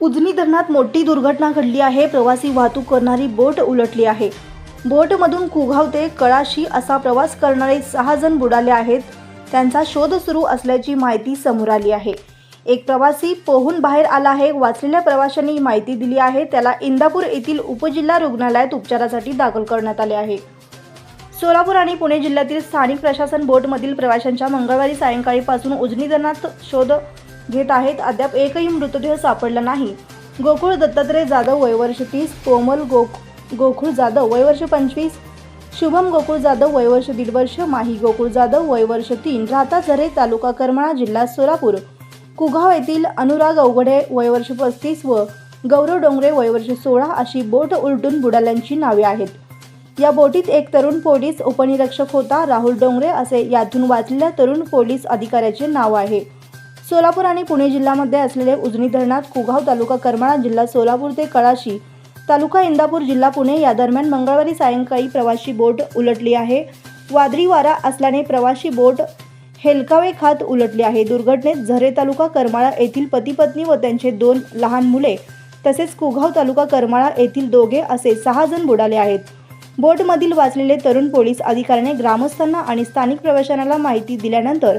उजनी धरणात मोठी दुर्घटना घडली आहे. प्रवासी वाहतूक करणारी बोट उलटली आहे. बोटमधून कुघाव ते कळाशी असा प्रवास करणारे सहा जण बुडाले आहेत. त्यांचा शोध सुरू असल्याची माहिती समोर आली आहे. एक प्रवासी पोहून बाहेर आला आहे. वाचलेल्या प्रवाशांनी ही माहिती दिली आहे. त्याला इंदापूर येथील उपजिल्हा रुग्णालयात उपचारासाठी दाखल करण्यात आले आहे. सोलापूर आणि पुणे जिल्ह्यातील स्थानिक प्रशासन बोटमधील प्रवाशांच्या मंगळवारी सायंकाळीपासून उजनी धरणात शोध घेत आहेत. अद्याप एकही मृतदेह सापडला नाही. गोकुळ दत्तात्रय जाधव वयवर्ष तीस कोमल गोक गोकुळ जाधव वयवर्ष पंचवीस शुभम गोकुळ जाधव वयवर्ष दीड वर्ष माही गोकुळ जाधव वयवर्ष तीन राहता झरे तालुका करमाळा जिल्हा सोलापूर. कुघाव येथील अनुराग अवघडे वयवर्ष पस्तीस व गौरव डोंगरे वयवर्ष सोळा अशी बोट उलटून बुडाल्यांची नावे आहेत. या बोटीत एक तरुण पोलीस उपनिरीक्षक होता राहुल डोंगरे असे यातून वाचलेल्या तरुण पोलीस अधिकाऱ्याचे नाव आहे. सोलापूर आणि पुणे जिल्ह्यामध्ये असलेले उजनी धरणात कुगाव तालुका करमाळा जिल्हा सोलापूर ते कळाशी तालुका इंदापूर जिल्हा पुणे या दरम्यान मंगळवारी सायंकाळी प्रवाशी बोट उलटली आहे. वादळी वारा असल्याने प्रवाशी बोट हेलकावे खात उलटली आहे. दुर्घटनेत झरे तालुका करमाळा येथील पती पत्नी व त्यांचे दोन लहान मुले तसेच कुघाव तालुका करमाळा येथील दोघे असे सहा जण बुडाले आहेत. बोटमधील वाचलेले तरुण पोलीस अधिकाऱ्याने ग्रामस्थांना आणि स्थानिक प्रवाशांना माहिती दिल्यानंतर